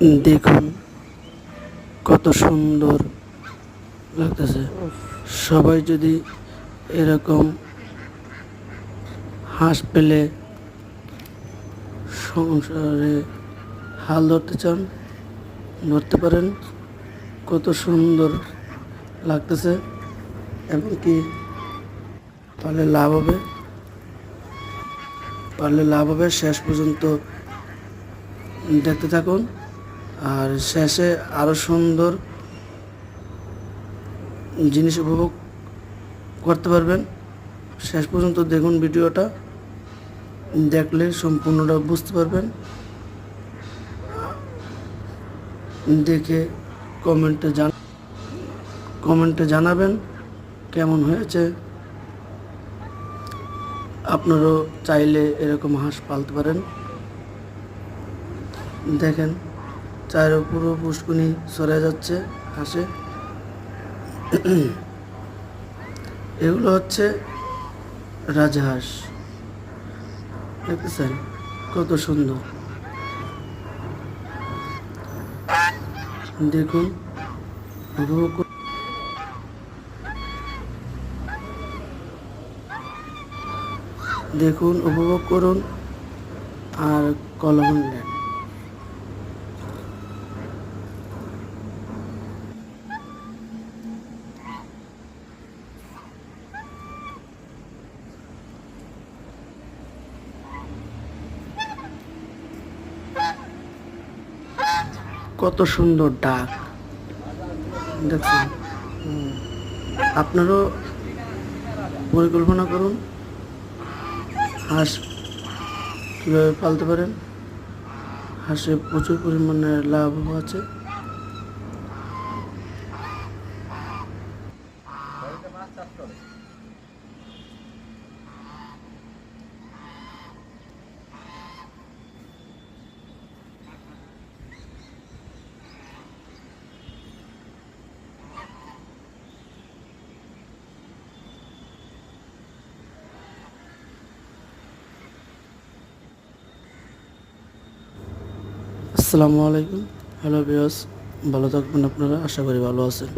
দেখুন, কত সুন্দর লাগতেছে। সবাই যদি এরকম হাঁস পেলে সংসারে হাল ধরতে চান, ধরতে পারেন। কত সুন্দর লাগতেছে। এমনকি পারলে লাভ হবে। পারলে লাভ হবে। শেষ পর্যন্ত দেখতে থাকুন। আর শেষে আরও সুন্দর জিনিস উপভোগ করতে পারবেন। শেষ পর্যন্ত দেখুন ভিডিওটা, দেখলে সম্পূর্ণটা বুঝতে পারবেন। দেখে কমেন্টে জান কমেন্টে জানাবেন কেমন হয়েছে। আপনারাও চাইলে এরকম হাঁস পালতে পারেন। দেখেন চায়ের পুরো পুষ্কুনি সরে যাচ্ছে, হাঁসে। এগুলো হচ্ছে রাজহাঁস। দেখতেছেন কত সুন্দর। দেখুন, উপভোগ। দেখুন, উপভোগ করুন আর কলম নেন। কত সুন্দর ডাক। দেখছেন? আপনারও পরিকল্পনা করুন। হাঁস কীভাবে পালতে পারেন? হাঁসে প্রচুর পরিমাণে লাভ আছে। আসসালামু আলাইকুম। হ্যালো বিয়স ভালো থাকবেন আপনারা আশা করি ভালো আছেন।